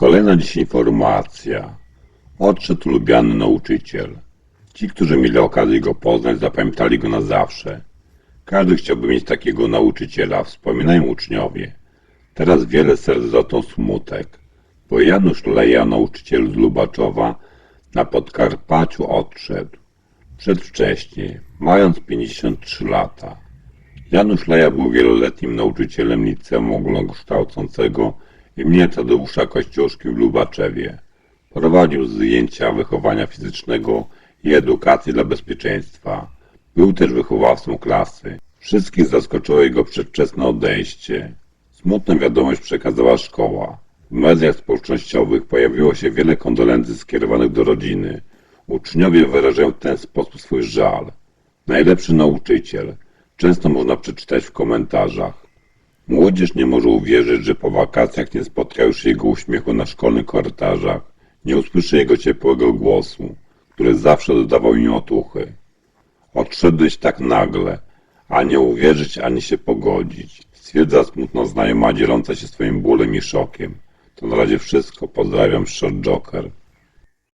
Kolejna dziś informacja. Odszedł lubiany nauczyciel. Ci, którzy mieli okazję go poznać, zapamiętali go na zawsze. Każdy chciałby mieć takiego nauczyciela, wspominają uczniowie. Teraz wiele serc dotknął smutek, bo Janusz Leja, nauczyciel z Lubaczowa, na Podkarpaciu odszedł. Przedwcześnie, mając 53 lata. Janusz Leja był wieloletnim nauczycielem liceum ogólnokształcącego imienia Tadeusza Kościuszki w Lubaczewie. Prowadził zajęcia wychowania fizycznego i edukacji dla bezpieczeństwa. Był też wychowawcą klasy. Wszystkich zaskoczyło jego przedwczesne odejście. Smutną wiadomość przekazała szkoła. W mediach społecznościowych pojawiło się wiele kondolencji skierowanych do rodziny. Uczniowie wyrażają w ten sposób swój żal. Najlepszy nauczyciel. Często można przeczytać w komentarzach. Młodzież nie może uwierzyć, że po wakacjach nie spotka już jego uśmiechu na szkolnych korytarzach, nie usłyszy jego ciepłego głosu, który zawsze dodawał im otuchy. Odszedłeś tak nagle, a nie uwierzyć ani się pogodzić, stwierdza smutno znajoma dzieląca się swoim bólem i szokiem. To na razie wszystko, pozdrawiam, Short Joker.